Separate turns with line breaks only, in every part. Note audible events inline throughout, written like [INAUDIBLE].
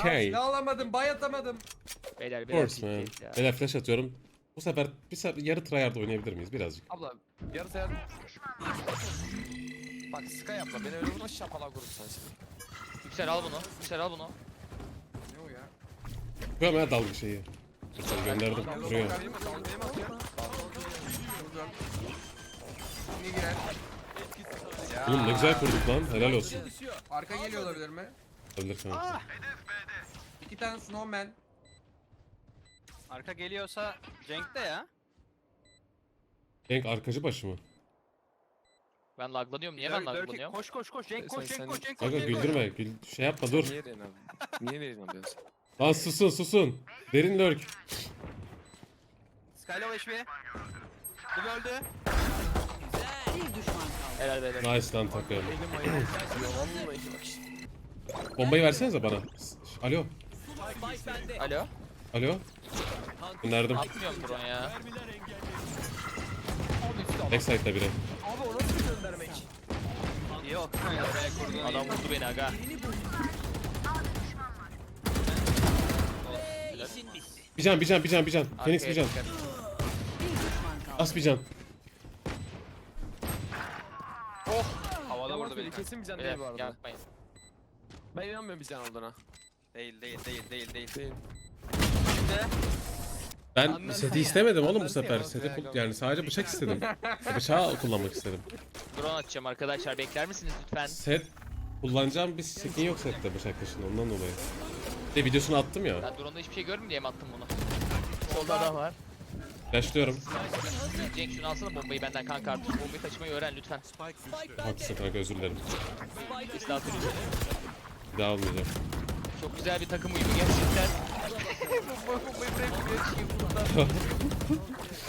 Okay.
Ne alamadım, bay atamadım.
Beyler
Of
biraz
course man.
ciddiyet ya.
Beyler flash atıyorum. Bu sefer bir sefer yarı tryhard oynayabilir miyiz birazcık?
Abla yarı sayar. Bak Sky abla beni öyle vurma şapala vurursun sen şimdi.
Yüksel al bunu. Yüksel al bunu.
Ne o ya?
Ya dalga şeyi. Mesela gönderdim. Vuruyor.
Mi? Atıyor.
Vurdum. Girer.
Oğlum ne güzel kurduk lan. Helal olsun.
Arka geliyor olabilir mi?
Olabilir kanka.
İki tane snowman.
Arka geliyorsa Cenk de ya.
Genk arkacı başı mı?
Ben laglanıyorum. Niye ben
Lurk- Lurk-
laglanıyorum?
Koş koş koş Cenk koş
Sen-
Cenk
sen-
koş Cenk koş.
Kanka
Cenk koş.
güldürme. Gül şey yapma dur.
Niye verin abi? Niye verin abi?
Lan susun susun. Derin lurk.
Skylo HP. Bu öldü.
Bir düşman kaldı.
Helal beyler.
Nice lan takım.
Vallahi [CLEARS THROAT] bak işte.
Bombayı versenize bana. Alo.
Alo.
Alo. Gönderdim.
Atmıyorum drone ya.
Backside'da biri.
Abi o nasıl bir göndermek?
Yok.
Adam vurdu beni aga.
Bir can bir can bir can bir can. Phoenix bir can.
dikkat.
Bir düşman kaldı.
As bir can.
Havada
Yalan
vurdu beni.
kesin bir can değil bu arada.
yapmayın.
Ben inanmıyorum bir can olduğuna.
Değil değil değil değil değil.
Değil.
Şimdi
Ben seti
ya.
istemedim oğlum bu sefer.
ya,
Seti kul- yani sadece bıçak istedim. Bıçağı kullanmak istedim.
Drone atacağım arkadaşlar. Bekler misiniz lütfen?
Set kullanacağım bir skin yok sette bıçak dışında ondan dolayı. Bir de videosunu attım ya.
Ben drone'da hiçbir şey görmeyeyim diye mi attım bunu? Solda adam var.
Flashlıyorum.
Cenk şunu alsana bombayı benden kanka artık. Bombayı taşımayı öğren lütfen.
Haklısın kanka özür dilerim.
Sürücü.
Bir daha almayacağım.
Çok güzel bir takım uyumu gerçekten.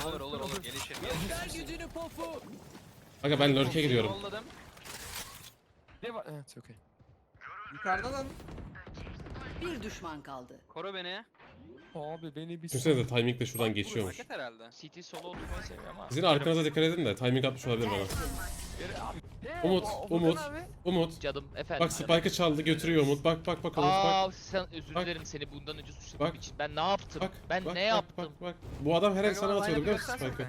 Olur olur olur gelişir.
Kanka ben lurk'e gidiyorum.
Ne var? Evet okey.
Yukarıda lan.
Bir düşman kaldı.
Koru beni.
Abi beni bir
Düşünsene de timingle şuradan geçiyormuş.
Market herhalde.
CT solo oturmayı seviyor ama.
Sizin arkanıza dikkat edin de timing atmış olabilir bana. Umut, Umut, Umut.
Cadım efendim.
Bak Spike'ı çaldı götürüyor Umut. Bak bak bak Umut bak.
Aa sen özür
Bak.
dilerim seni bundan önce suçladığım
Bak.
için. Ben ne yaptım?
Bak.
ben
bak,
ne
bak,
yaptım?
Bak bak. Bu adam her el sana atıyordu biliyor musun Spike'ı?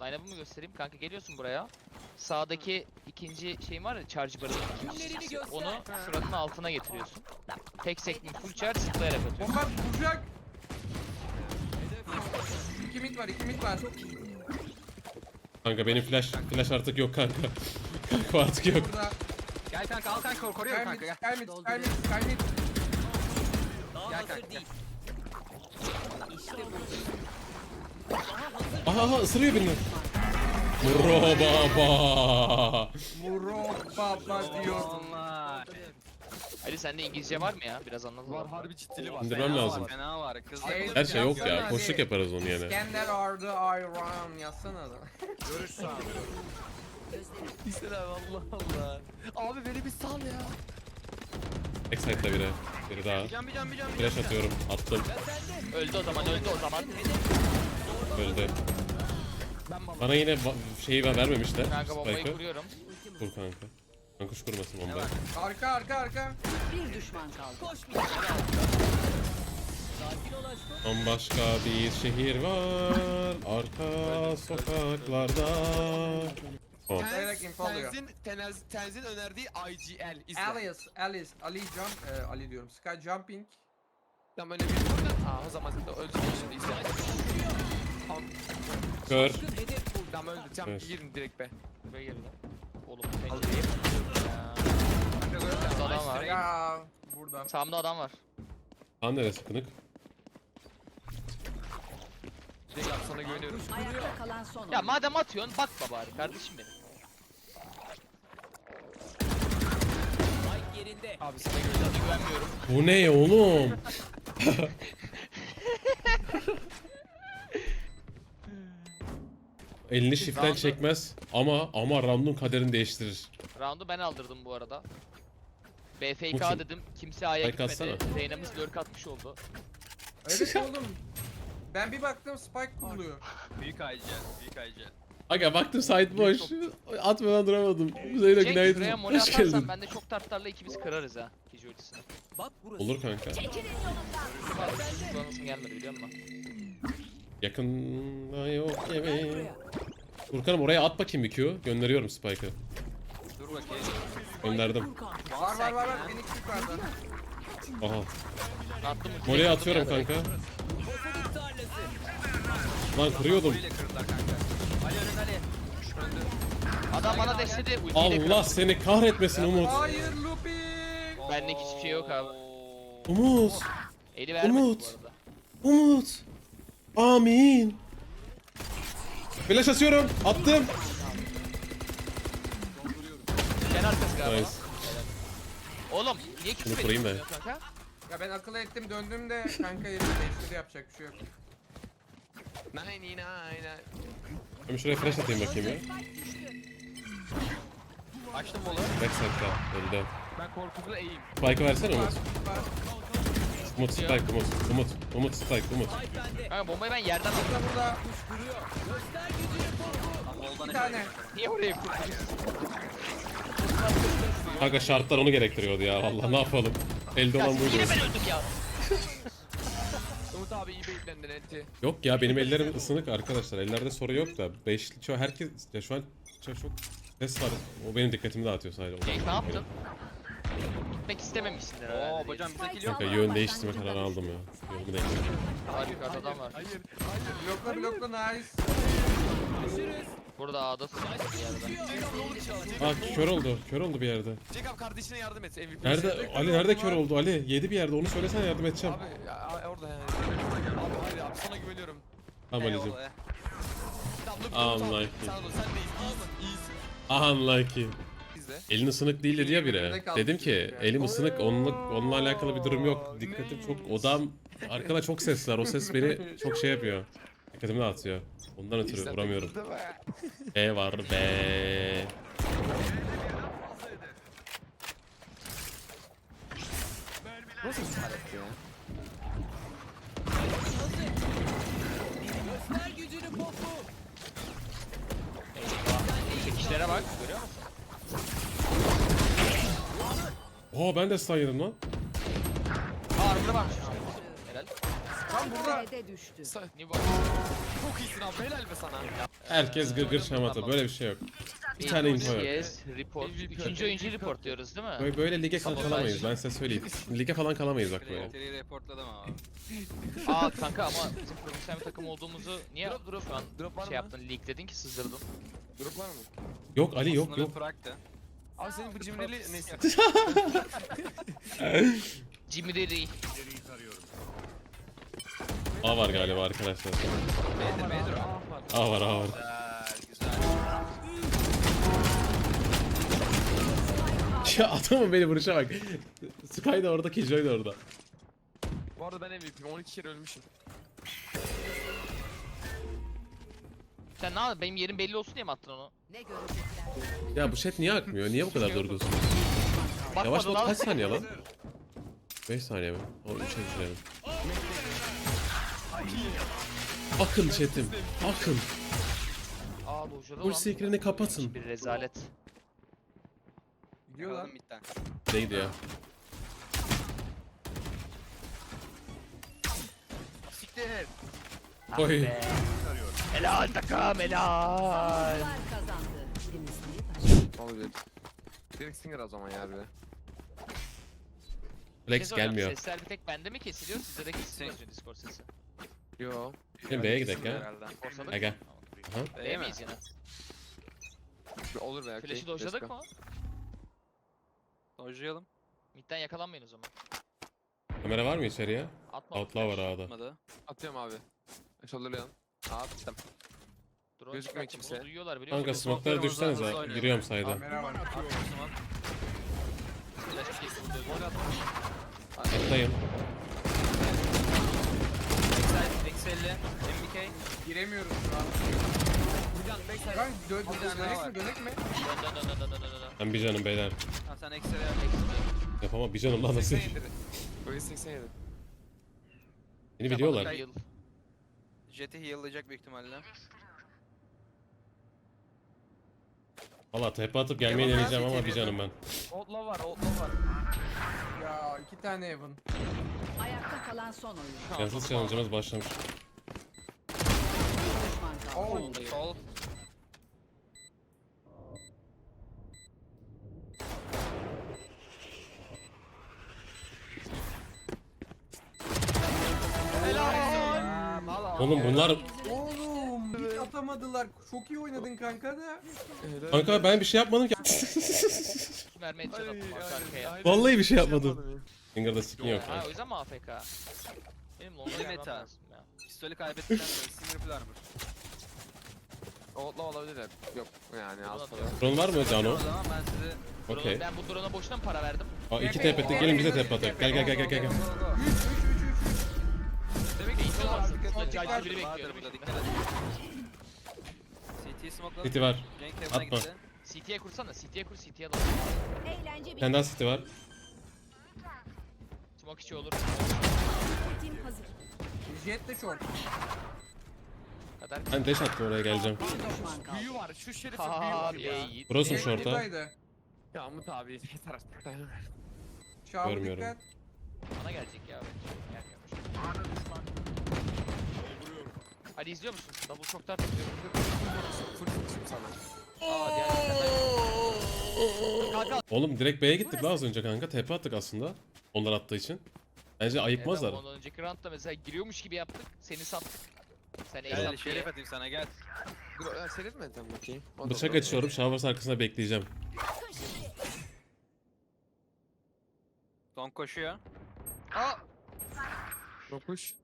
Line-up'ımı göstereyim kanka geliyorsun buraya. Sağdaki ikinci şeyim var ya charge barın ikincisi. Onu şuranın altına getiriyorsun. Tek sekme full charge zıplayarak atıyorsun.
Bomba vuracak. İki mid var, iki mid var.
Kanka benim flash flash artık yok kanka. [LAUGHS] Kanka artık yok.
Burada.
Gel kanka al kanka koruyorum kanka gel.
Sky mid, Sky mid, Sky mid.
Gel kanka gel.
Aha aha ısırıyor beni. Bro baba.
Muro baba diyor.
Allah.
Ali sende İngilizce var mı ya? Biraz anladın
Var harbi ciddili var.
İndirmem
Fena
lazım.
Var, fena var. Kız
Şey-
Her şey yok ya. Koşluk yaparız onu yani.
Skender ardı ayran yazsana da. [LAUGHS]
İster abi Allah Allah. Abi beni bir sal ya.
Backside'da biri. Biri daha.
Bir can bir can bir.
Flash atıyorum. Attım.
Öldü o zaman öldü o zaman.
Öldü. Bana yine şeyi ver- vermemişler.
Kanka bombayı
Spike'ı.
kuruyorum.
Kur kanka. Kanka kuş kurmasın bombayı.
Arka arka arka.
Bir düşman kaldı.
Bambaşka bir şehir var. Arka sokaklarda. Oh.
İnfo alıyor.
Tenzin, Tenez, Tenzin önerdiği IGL. İzle.
Alice, Alice, Ali jump, e, Ali diyorum. Sky jumping.
Tam öyle bir vurdun. Aa o zaman de öldün şimdi izle.
Kör.
Tamam öldü. Tamam
Evet.
girin direkt be.
Buraya gel lan. Oğlum
Alayım.
Sağda adam var.
Ya burada.
Sağımda adam var.
Lan neresi kınık?
Direkt abi sana güveniyorum.
Ayakta kalan son
Ya
oyuncu.
madem atıyorsun bakma bari kardeşim benim.
Abi sana.
Sana güvenmiyorum.
Bu ne oğlum? [LAUGHS] Elini şiften
Round'u-
çekmez ama ama round'un kaderini değiştirir.
Round'u ben aldırdım bu arada. BFK
kim?
dedim. Kimse A'ya
Spike
gitmedi. Zeynep'imiz lurk atmış oldu.
Evet [LAUGHS] oğlum. Ben bir baktım Spike kuruluyor.
Büyük IGL. Büyük IGL.
Aga baktım site boş. Atmadan duramadım. Güzel
Cenk
günaydın.
mole
Hoş
atarsan
geldin.
ben de çok tartlarla ikimiz kırarız ha. Gece ultisini.
Olur kanka.
Kullanasın gelmedi biliyor musun?
Yakında yok gibi. Furkan'ım oraya at bakayım bir Q. Gönderiyorum Spike'ı.
Dur bakayım.
Gönderdim.
Var var var var. Phoenix yukarıda.
Aha.
Attım ultiyi.
Moleye
attım
atıyorum kanka. Lan kırıyordum.
Böyle kırdılar kanka. Ali önünde Ali.
Adam bana destekledi. Ultiyi de
Allah seni kahretmesin Umut.
Hayır Lupi.
Benlik hiçbir şey yok abi.
Umut.
Eli vermedi
Umut.
bu arada.
Umut. Amin. Flash atıyorum. Attım.
Sen arkası galiba.
Nice.
Oğlum niye
Şunu kurayım
ediyorsun kanka?
Ya ben akıl ettim döndüm de kanka yerim değiştirdi yapacak bir şey yok.
Nine nine nine.
Ben şuraya flash atayım bakayım ya.
Açtım bolu.
Backside'da öldü.
Ben korkuzla eğim.
Spike'ı versene Umut. Umut Spike Umut. Umut. Umut Spike Umut.
Kanka bombayı ben yerden aldım.
Burada burada. Bir tane.
Niye oraya kurdun?
Kanka şartlar onu gerektiriyordu ya. Allah ne yapalım. Elde olan buydu.
yine ben öldüm ya.
Umut abi iyi beklendin enti.
Yok ya benim ellerim ısınık arkadaşlar. Ellerde sorun yok da. Beşli şu herkes ya şu an çok, çok ses var. O benim dikkatimi dağıtıyor sadece.
Cenk ne yaptın? Gitmek istememişsindir herhalde.
Oo hocam bize geliyor.
Kanka yön değiştirme kararı aldım ya. Yolumu değiştirdim.
Yukarıda adam var.
Blokla blokla nice.
Burada A'da tutmuş bir yerde.
Aa kör oldu. Kör oldu bir yerde.
Jacob kardeşine yardım et MVP.
Nerede? Ali nerede kör oldu Ali? Yedi bir yerde. Onu söylesene yardım edeceğim.
Abi ya, orada yani. Abi hadi abi sana güveniyorum.
Tamam Ali'cim. Unlucky.
İyisin.
Unlucky.
Bizde.
Elin ısınık değil dedi ya biri. Dedim ki elim ısınık onunla, onunla alakalı bir durum yok. Dikkatim çok odam arkada çok ses var. O ses beni çok şey yapıyor. Dikkatimi dağıtıyor. Ondan ötürü vuramıyorum. B var B.
Nasıl talep ya?
Çekişlere bak görüyor musun?
Oo ben de stun yedim lan.
Aa varmış. Helal.
Tam burada.
B'de düştü.
Bu?
Çok iyisin abi helal be sana.
Herkes gırgır şamata. Böyle bir şey yok. Bir tane info yok.
Yes, report. Üçüncü oyuncu report diyoruz değil mi?
Böyle, böyle lige kal- kalamayız ben size söyleyeyim. Lige falan kalamayız bak böyle.
Seri reportladım abi. [LAUGHS]
Aa kanka ama bizim profesyonel bir takım olduğumuzu niye
Drop, drop.
şu an
Drop var
şey
mı?
yaptın, leakledin ki sızdırdın.
Grup var mı?
Yok Ali yok
Aslında
yok.
Prag'tı.
Abi senin bu cimrili neyse.
Derry. [LAUGHS]
A var galiba arkadaşlar.
B'dir B'dir o.
A var A var. [LAUGHS] Ya adamın beni vuruşa bak. Sky da orada, Killjoy da orada.
Bu arada ben MVP'yim 12 kere ölmüşüm.
Sen ne yaptın? Benim yerim belli olsun diye mi attın onu?
Ne görecekler?
Ya bu chat niye akmıyor? Niye bu kadar durgunsunuz? Yavaş
al.
kaç saniye lan? 5 saniye mi? O 3'e düşürelim. Akın chatim. Akın.
Aa
Full
lan.
screen'i kapatın.
Bir rezalet.
Gidiyor lan.
Midden.
Neydi ya?
Siktir.
Ah
Oy.
be. Helal takım helal.
Var kazandı. Değil, başka.
Olabilir. Direkt Stinger o zaman ya bir de.
Flex gelmiyor.
Sesler bir tek bende mi kesiliyor? Sizde de kesiliyor yazıyor Discord sesi.
Yo.
Şimdi B'ye gidelim ya.
Herhalde.
Forsadık
Ha, gel.
mı?
Aha.
B'ye miyiz yine?
Bir Olur be. okey,
Flash'ı dojladık mı?
Dojlayalım.
Mid'den yakalanmayın o zaman.
Kamera var mı içeriye?
Atma.
Outlaw var A'da.
Atmadı.
Atıyorum abi. Shoulderlayalım. Attım.
Drone
Gözükmüyor
çıkarttım,
kimse.
bunu Duyuyorlar biliyor
Kanka
musun?
smoke'lara
oynuyor.
Giriyorum sayda. Atlayın.
Backside, Excel'li. MBK.
Giremiyoruz şu an. Dö
Bir tane
mi dönek mi?
Dön dön dön dön dön dön dön.
Ben bir canım beyler.
Ha sen Excel'e yap.
Yapamam bir canım lan nasıl?
87. Böyle 87.
Beni biliyorlar.
Yıl.
Jet'i heal'layacak büyük ihtimalle.
Valla tepe atıp gelmeyi deneyeceğim ama bir canım ben.
Outlaw var, outlaw var.
Ya iki tane Evan.
Ayakta kalan son oyun.
Cansız challenge'ımız başlamış.
Bir düşman kaldı.
Oh.
Oğlum bunlar...
Oğlum hiç atamadılar. Çok iyi oynadın kanka da.
Kanka ben bir şey yapmadım ki.
Mermi headshot attım arka arkaya.
Vallahi bir şey yapmadım. Finger'da skin yok.
Ha o yüzden mi AFK? Benim longa
Yeni
gelmem
meta.
lazım ya.
Pistolü kaybettikten sonra sinir plan mı?
Outlaw olabilir hep. Yok yani
atıyorum.
Drone var mı
O
Cano?
zaman ben size...
Okey.
Ben bu drone'a boşuna mı para verdim?
Aa iki attık. Gelin bize tepe atalım. Gel gel gel gel gel. gel.
Demek ki var. Dikkat Vardır burada, dikkat smoke'ladım.
City var.
Gank
Atma.
gitti.
CT'ye kursana. CT'ye kur CT'ye da.
Eğlence
Bir daha City var.
Smoke içi olur.
Ultim hazır.
Jet de short.
Kadar.
Ben dash attım oraya geleceğim.
Bir düşman kaldı.
Büyü var. Şu şerifin büyü var ya.
Burası mı short'a?
buradaydı.
Ya Umut abi yeter artık.
Şahı
Görmüyorum.
dikkat.
Bana gelecek ya bence. Gelmiyormuş. Hadi izliyor musun? Double shock'tan tutuyorum.
Full tutuşum sana.
Aa diğer Kanka.
Oğlum direkt B'ye gittik la az önce kanka. Tepe attık aslında. Onlar attığı için. Bence ayıkmazlar.
Evet, ondan önceki roundda mesela giriyormuş gibi yaptık. Seni sattık. Sen ace
Gel şerif atayım sana gel.
Dur ya Serif mi edeceğim bakayım? O da
Bıçak açıyorum. Showers arkasında bekleyeceğim.
Don koşuyor.
Dokuş.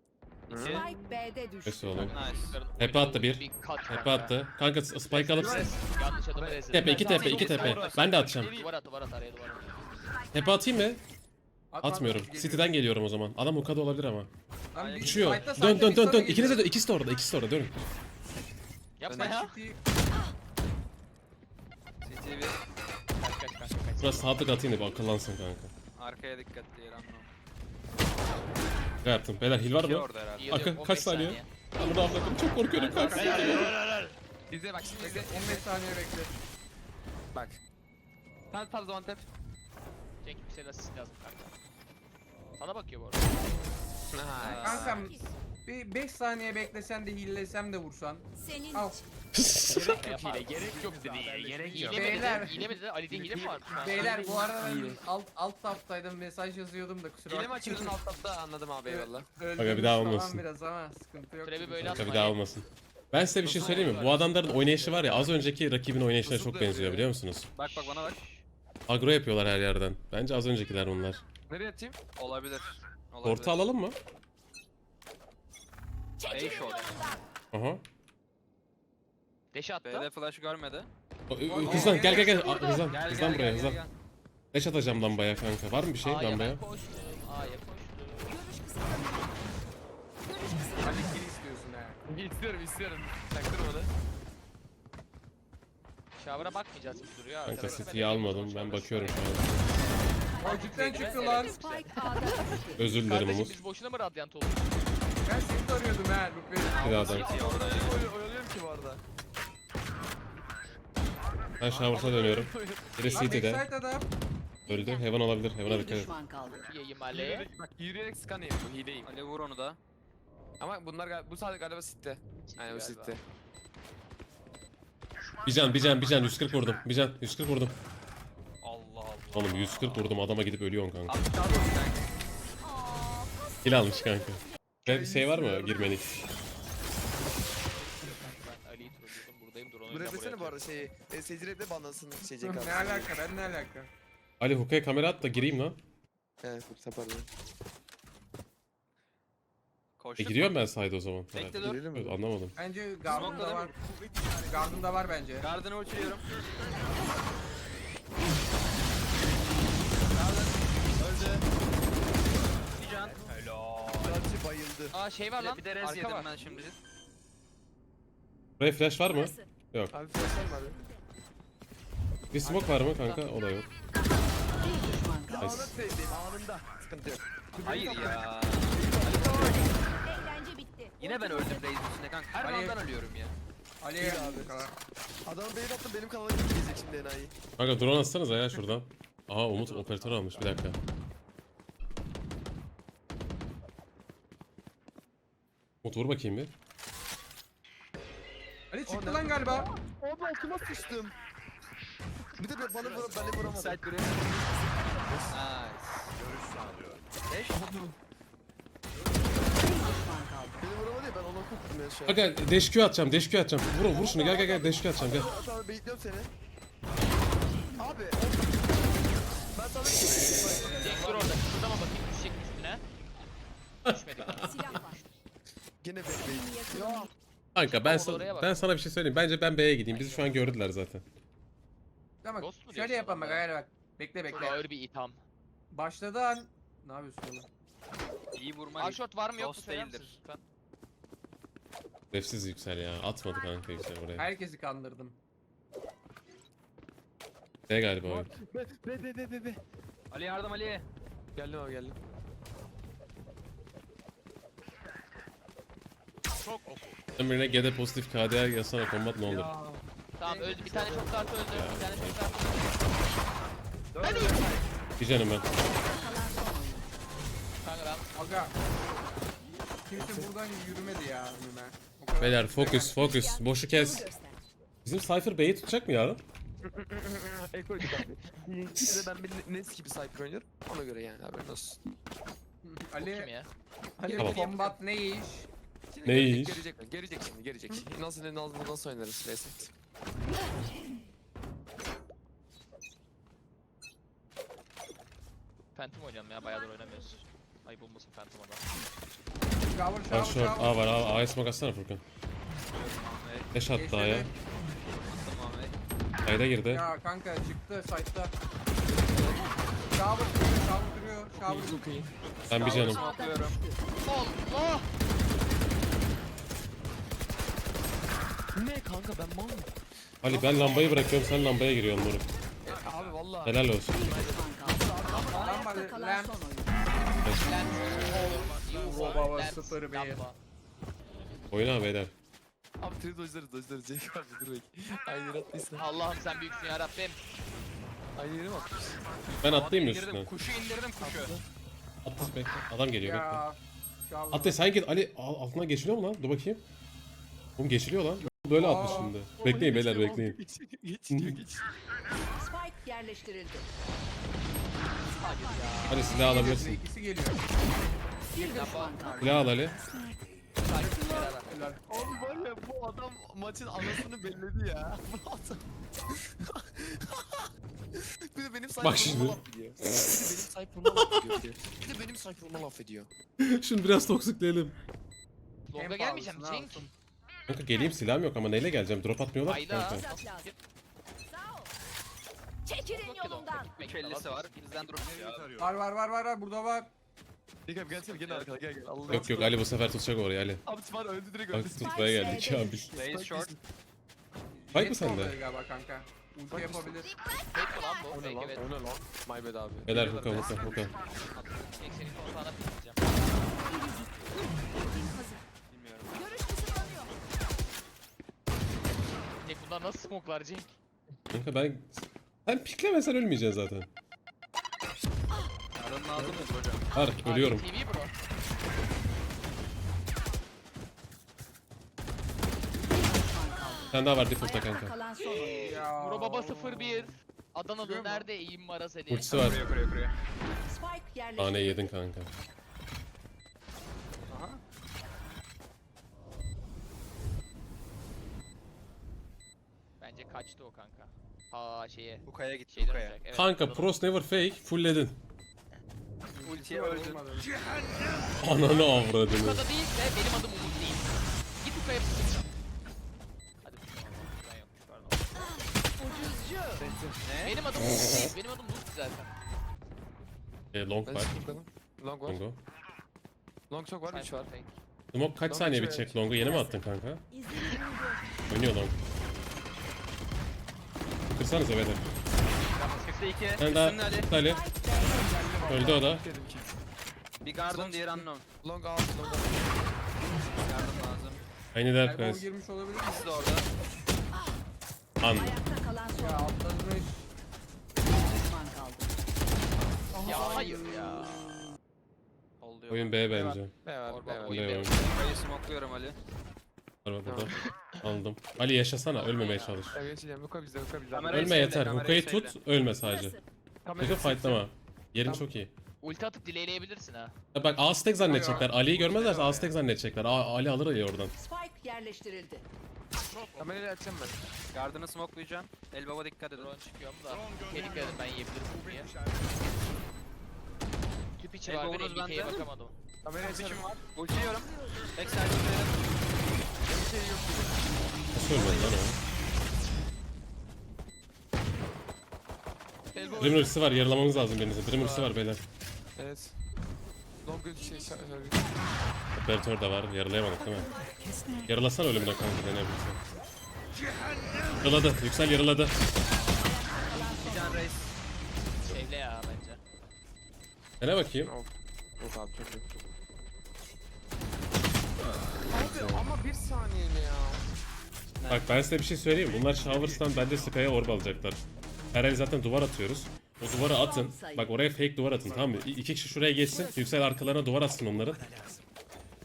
İki.
Spike B'de düştü.
Neyse oğlum.
Nice.
Tepe attı bir.
Kat
Tepe attı. Kanka spike alıp
Yanlış adamı rezil.
tepe iki tepe iki tepe. Ben de atacağım.
Duvar at duvar at araya duvar at.
Tepe atayım mı? Atmıyorum. City'den geliyorum o zaman. Adam Huka'da olabilir ama. Uçuyor. Dön dön dön dön.
geliyor.
İkiniz de dön. İkisi de orada. İkisi de orada. Dönün.
Yapma ya.
City'yi-
CT bir.
Kaç kaç kaç kaç.
Biraz saatlik atayım da bir akıllansın kanka.
Arkaya dikkat diye lan
Ne yaptım? Beyler hil var
İki
mı?
orada herhalde.
Akın, kaç
15
saniye? Ben bunu avladım. Çok korkuyorum kanka.
İzle bak şimdi.
Bekle 15 saniye bekle.
Bak. Sen tarz zaman tep.
Cenk bir şey asist lazım kanka. Sana bakıyor bu arada.
Ha.
Kankam bir 5 saniye beklesen de hillesem de vursan.
Senin
Al. [LAUGHS]
Yapar.
gerek yok dedi. Gerek
Hile mi
Beyler.
dedi? Hile mi dedi? Ali'de hile mi var?
Beyler bu arada ben alt alt taftaydım mesaj yazıyordum da kusura
Hile mi
bakmayın.
açıyordun alt tapta anladım abi eyvallah.
Öldürmüş
Aga bir daha
falan
olmasın.
biraz ama sıkıntı yok.
Trebi böyle
Kanka bir daha olmasın. Ben size bir şey söyleyeyim mi? Bu adamların oynayışı var ya az önceki rakibin oynayışına çok benziyor biliyor musunuz?
Bak bak bana bak.
Agro yapıyorlar her yerden. Bence az öncekiler bunlar.
Nereye atayım?
Olabilir. Olabilir.
Orta alalım mı?
Bey short.
Aha.
Deş attı.
B'de flash görmedi.
O- ö- Hızlan gel gel gel. Aa, Hızlan.
Gel
Hızlan
gel
buraya
gel
hızlan.
gel.
Deş atacağım lambaya kanka. Var mı bir şey
A'ya
lambaya?
ben koştum. A'ya koştum.
Hadi kill istiyorsun ha.
İstiyorum istiyorum. Taktırma da.
Shower'a bakmayacağız gibi duruyor
Kanka
arkadaşlar.
City'yi almadım. Ben bakıyorum şu an.
O cidden çıktı lan.
Spike A'da düştü.
Özür dilerim
Kardeşim
Umut.
biz boşuna mı radyant olduk?
Ben seni de arıyordum ha Rupi.
Bir daha adam.
Oyalıyorum ki bu arada.
Ben Showers'a dönüyorum. Biri
Lan
City'de.
backside adam.
Öldü. Heaven olabilir. Heaven'a
Bir
dikkat et.
düşman kaldı.
Yiyeyim.
Yürüyerek, bak yürüyerek skanayım bu hileyim.
Ali vur onu da.
Ama bunlar gal- bu saat galiba sitte. Aynen bu sitte.
Bir can bir can bir can 140 vurdum. Bir can 140 vurdum.
Allah Allah.
Oğlum 140 vurdum adama gidip ölüyorsun kanka.
Abi daha ben.
Kill almış kanka. Bir şey var mı girmelik?
Ben Ali'yi trollüyordum. Buradayım.
Bu rap
buraya
etsene bu arada şeyi. E, Seyirci rap'le banlasın şey abi.
ne alaka ben ne alaka?
Ali Huka'ya kamera at da gireyim lan.
Evet dur sapar ya.
E
Koştuk.
giriyorum ben sayda o zaman.
Bekle dur.
Girelim
Evet,
mi?
anlamadım.
Bence Garden'da
Smoke'ladım.
var. Garden'da var bence.
Garden'ı uçuruyorum. Öldü. Bir can.
Bayıldı.
Aa şey var lan.
Bir de rez
Arka
yedim
var.
ben şimdi.
Buraya flash var mı?
Burası.
Abi flash var mı abi?
Bir smoke var mı kanka? O da yok.
Sıkıntı yok.
Hayır ya.
Eğlence bitti.
Yine ben öldüm Reis üstünde kanka. Her
Hayır.
round'dan ölüyorum ya.
Ali
abi. Adamın beyin attı benim kanala gidecek şimdi enayi.
Kanka drone atsanıza ya şuradan. Aha Umut operatör almış bir dakika. Vur bakayım bir.
Ali çıktı lan galiba.
Abi altıma sıçtım. Bir de bana vura, bana vuramadı.
Side biri. Nice. Beş.
Beni vuramadı ya ben ona koptum ya şu an.
Kanka deşkü atacağım deşkü atacağım. Vur vur şunu gel gel gel deşkü atacağım gel.
Abi bekliyorum seni. Abi. Ben sana
Cenk dur orada. Kıpırdama bakayım düşecek mi üstüne. [LAUGHS] Düşmedi.
Silah var.
Gene bekleyin. Ya.
Kanka ben,
oraya
sa-
bak.
ben sana bir şey söyleyeyim. Bence ben B'ye gideyim. Bizi şu an gördüler zaten.
Tamam
Ghost mu
şöyle
diyorsun
yapalım bak hayır bak. Bekle
Çok
bekle.
ağır bir itham.
Başladı an. Ne yapıyorsun oğlum?
İyi vurma.
A short var mı yok mu
Ghost
söyler
değildir.
misiniz lütfen?
Refsiz yüksel ya. Atmadı kanka yüksel oraya.
Herkesi kandırdım.
B galiba
be be be be be.
Ali yardım Ali.
Geldim abi geldim.
Sen birine G'de pozitif KDA yazsana kombat ne olur.
Tamam öldü. Bir tane short kartı öldü. Bir tane short kartı öldü.
Bir canım ben.
Kanka ben
Aga. Kimse buradan yürümedi ya önüme. O kadar
Beyler
kimse
fokus fokus. Boşu kes. Bizim Cypher B'yi tutacak mı yarın?
Eko git abi. Ben bir Nes gibi sniper oynuyorum. Ona göre yani haberin olsun.
Ali,
kim ya?
Ali
Tamam.
combat ne iş?
Şimdi
Ne
gelecek,
iş?
Gelecek mi? Gelecek şimdi gelecek. Nasıl ne nasıl nasıl oynarız Reset.
Phantom oynayalım ya bayağıdır oynamıyoruz. Ayıp olmasın Phantom'a da.
Shower
Var
shower
short.
shower.
A var A. A'ya smoke atsana Furkan. Eş attı A'ya.
Tamam Ahmet.
Ayda girdi.
Ya kanka çıktı site'da. Shower duruyor, shower duruyor. Shower.
Ben bir canım.
Düştü.
Allah!
Ne kanka ben mal mıyım?
Ali ben lambayı bırakıyorum sen lambaya giriyorsun moruk.
Abi valla.
Helal olsun.
Ayakta kalan
lamp.
son oyun.
Bir.
lamba.
Oyna beyler.
Abi tiri dojlarız dojlarız Cenk abi dur bek. Aynı yere.
Allah'ım sen büyüksün ya Rabbim.
Aynı yere mi atmış?
Ben atlayayım mı
İndirdim,
üstüne?
Kuşu indirdim kuşu.
Atlas bekle. Adam geliyor bekle.
Ya.
Atlas sen git. Ali al- altına geçiliyor mu lan? Dur bakayım. Oğlum geçiliyor lan. Böyle atmış şimdi. Bekleyin beyler bekleyin.
Geçiyor geçiyor.
Spike yerleştirildi.
Hadi silah alabilirsin.
İkisi geliyor.
Bir düşman kaldı.
Silah al Ali.
Helal.
Abi var ya bu adam maçın anasını belledi ya. Bu adam. bir de benim
Bak
sayfamı
şimdi.
laf ediyor. Bir de benim sayfamı laf ediyor. Bir de benim sayfamı laf ediyor.
Şunu biraz toksikleyelim.
Longa gelmeyeceğim Cenk.
Kanka geleyim silahım yok ama neyle geleceğim? Drop atmıyorlar ki
Hayda.
kanka.
Fırsat lazım. Sağ ol. Çekilin yolumdan.
350'si var. Bizden drop.
Var var var var var burada var.
Abi gelsene gel arkada gel gel. Allah
Yok yok Ali bu sefer tutacak orayı Ali.
Abi var öldü direkt
Bak
öldü.
tutmaya geldik abi.
Base short.
Bak mı sende?
Galiba kanka. Ulti yapabilir.
Fake mi lan bu?
O ne
Fake
lan
evet.
o ne lan. My bad abi.
Beyler
Geliyorlar
Furkan
be.
Furkan Furkan.
Cenk senin kontağına pikleyeceğim.
Bilmiyorum.
Bunlar nasıl smoke'lar Cenk?
Kanka ben... Sen piklemesen ölmeyeceksin zaten.
Yarın lazım mı hocam?
Har ölüyorum.
TV bro.
Sen daha var default'ta kanka.
kalan son oyun.
Ya.
Muro Baba 01. Adanalı nerede eğim var seni?
Ultisi var.
Kuruyor kuruyor kuruyor.
Spike
Tane
yerleştirildi.
yedin kanka.
Kaçtı o kanka. Ha şeye.
Bu kaya gitti bu
Şeyden
kaya.
olacak. Evet,
Kanka
burada.
pros never fake fullledin. [LAUGHS]
Ultiye öldün.
Olmadı.
Ananı
Bu
avradını.
kadar değilse benim adım Umut değil. Git bu kaya tutacağım. Hadi. Ben yokmuş pardon.
Ne?
Benim adım Umut değil. Benim adım Umut zaten.
E, long
Ben
var.
Furkan'ım. Long var.
Longo.
Long çok var, üç var.
Fake.
Smoke kaç
Long
saniye
var.
bitecek Longo? Yeni mi attın kanka?
İzini
Oynuyor Long. Kırsanıza beyler.
Çıktı iki.
Sen daha
Üstünde Ali.
Ali. Öldü o da.
Bir garden diğer unknown.
Long out, long out.
Yardım lazım.
Aynı der
Elbow
guys.
girmiş olabilir mi?
İkisi de orada.
An.
Ayakta kalan son
Ya atlamış.
düşman kaldı.
Ya hayır ya.
Oldu
Oyun B bence.
Var?
Orba
var?
oyun
B
B.
oyun.
Burayı smokluyorum Ali.
Var burada. Aldım. Ali yaşasana ölmemeye çalış.
Ben geçeceğim. Yuka bizde, yuka bizde.
Kamera-
Ölme
sevle,
yeter.
kamerayı
Hukayı tut ölme sadece.
Burası.
Kamera
Sakın fightlama. Yerin
Tamam.
çok iyi.
Ulti atıp delayleyebilirsin ha.
Ya Bak A-Stack zannedecekler. Ali'yi görmezlerse A-Stack zannedecekler. A- Ali alır Ali oradan.
Spike yerleştirildi.
Kamerayı açacağım ben.
Gardını smoklayacağım. Elbaba dikkat edin.
Drone çıkıyorum da. Tebrik ederim ben yiyebilirim diye. Tüp içi
El
var ben
bonus
52'ye
bende.
bakamadım.
Kamerayı açarım.
Var. Ultiyorum. Backside.
Bir şey yok gibi.
Nasıl ölmedi lan o?
Elbow.
Dream ultisi var. Yarılamamız lazım birinizi. Dream ultisi var beyler.
Evet. Long bir şey şarj.
Operatör de var. Yaralayamadık değil mi? Yarılasana ölümüne kanka deneyebilirsin. Yarıladı. Yüksel yarıladı.
Bir can reis.
Sevle ya bence.
Dene bakayım.
Yok abi çok iyi. Abi ama bir saniye mi ya?
Bak ben size bir şey söyleyeyim. Bunlar Showers'tan bence Sky'a orb alacaklar. Her el zaten duvar atıyoruz. O duvara atın. Bak oraya fake duvar atın tamam mı? İ- İki kişi şuraya geçsin. Yüksel arkalarına duvar atsın onların.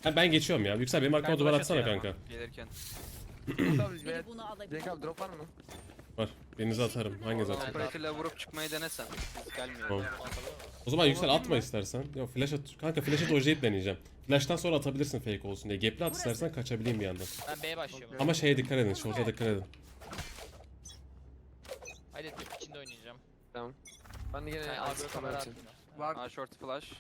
Ha, ben geçiyorum ya. Yüksel benim arkama duvar
flash
atsana kanka.
Gelirken. [CLEARS THROAT]
Bunu alabilir.
Drop var mı?
Var. Birinizi atarım. Hanginizi atarım?
Operator'la vurup çıkmayı denesen. Biz gelmiyor.
Tamam. O zaman Yüksel atma istersen. Yok flash at. Kanka flash'ı dojlayıp deneyeceğim. Flash'tan sonra atabilirsin fake olsun diye. Gap'li at istersen kaçabileyim bir yandan.
Ben B'ye başlıyorum.
Ama şeye dikkat edin. Short'a dikkat edin.
Hadi tüp içinde oynayacağım.
Tamam. Ben de gene
abi
açık
kamera atayım.
Var.
Aa short flash.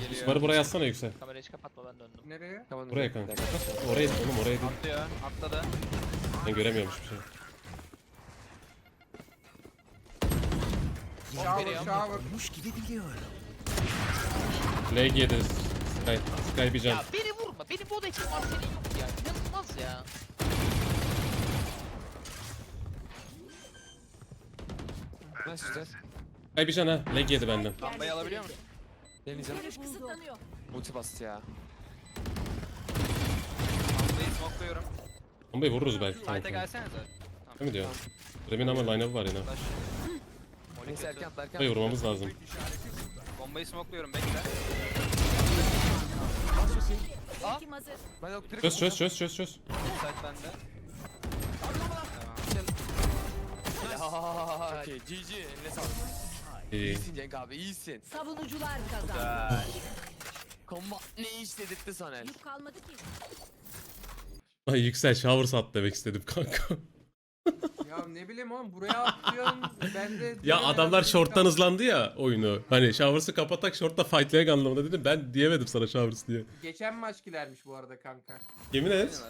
Geliyor.
buraya atsana Yüksel.
Kamerayı hiç kapatma ben döndüm.
Nereye?
Tamam,
Buraya
bir
kanka.
dakika.
Oraya değil oğlum oraya değil.
Atlıyor. Atladı.
Ben göremiyormuş bir şey.
Shower
veriyor.
shower.
Leg yedi. Sky, Sky bir can.
Ya beni vurma. Benim bu odaki var senin yok ya. İnanılmaz ya.
Nasıl güzel?
Sky bir can ha. Leg yedi benden.
Lambayı alabiliyor musun?
Deneyeceğim.
Görüş kısıtlanıyor.
Multi bastı ya.
Lambayı smokluyorum.
Bombayı vururuz belki.
Fight'a
kanka.
gelsenize.
Ne mi diyor? Rem'in ama line-up'ı var yine.
Flash.
Neyse erken erken.
Bombayı vurmamız lazım.
Bombayı smokluyorum. Bekle.
Kim hazır?
Ben direkt.
Çöz çöz çöz çöz çöz.
Side bende.
Helal.
Okey GG eline sağlık.
İyi.
İyisin Cenk abi iyisin.
Savunucular kazandı.
Kombat ne iş dedirtti sana.
Yük kalmadı ki.
Ay yüksel shower sat demek istedim kanka.
Ya ne bileyim oğlum buraya atlıyorsun. Ben de...
ya adamlar short'tan hızlandı ya oyunu. Hani showers'ı kapatak short'ta fightlayak anlamında dedim. Ben diyemedim sana showers diye.
Geçen maçkilermiş bu arada kanka.
Yemin et.